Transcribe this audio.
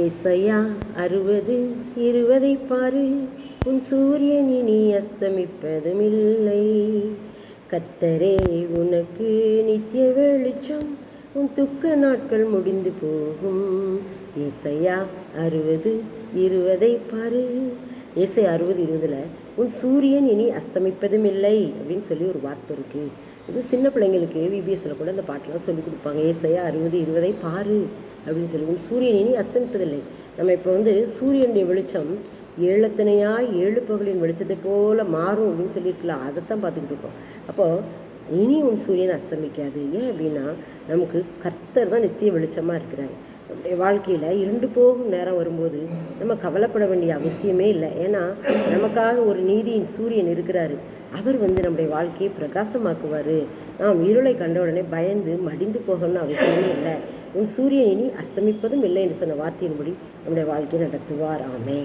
ஏசையா அறுபது இருபதை பாரு. உன் சூரியன் இனி அஸ்தமிப்பதுமில்லை. கத்தரே உனக்கு நித்திய வெளிச்சம் உன் துக்க நாட்கள் முடிந்து போகும். இசையா அறுபது இருபதை பாரு. இசை அறுபது இருபதில் உன் சூரியன் இனி அஸ்தமிப்பதும் இல்லை அப்படின்னு சொல்லி ஒரு வார்த்தை இருக்குது இது சின்ன பிள்ளைங்களுக்கு விபிஎஸ்சில் கூட இந்த பாட்டெல்லாம் சொல்லி கொடுப்பாங்க. ஏசையா அறுபது இருபதை பாரு. அப்படின்னு சொல்லி சூரியன் இனி அஸ்தமிப்பதில்லை. நம்ம இப்போ வந்து சூரியனுடைய வெளிச்சம் ஏழத்தனையாக ஏழு பகலின் வெளிச்சத்தை போல் மாறும் அப்படின்னு சொல்லியிருக்கலாம் அதைத்தான் பார்த்துக்கிட்டு இருக்கோம். அப்போது இனி உன் சூரியன் அஸ்தமிக்காது. ஏன் அப்படின்னா நமக்கு கர்த்தர் தான் நித்திய வெளிச்சமாக இருக்கிறார். நம்முடைய வாழ்க்கையில் இருண்டு போகும் நேரம் வரும்போது நம்ம கவலைப்பட வேண்டிய அவசியமே இல்லை. ஏன்னா நமக்காக ஒரு நீதியின் சூரியன் இருக்கிறாரு. அவர் வந்து நம்முடைய வாழ்க்கையை பிரகாசமாக்குவார். நாம் இருளை கண்ட உடனே பயந்து மடிந்து போகணும்னு அவசியமே இல்லை. உன் சூரியன் இனி அஸ்தமிப்பதும் இல்லை என்று சொன்ன வார்த்தையின்படி நம்முடைய வாழ்க்கையை நடத்துவார். ஆமே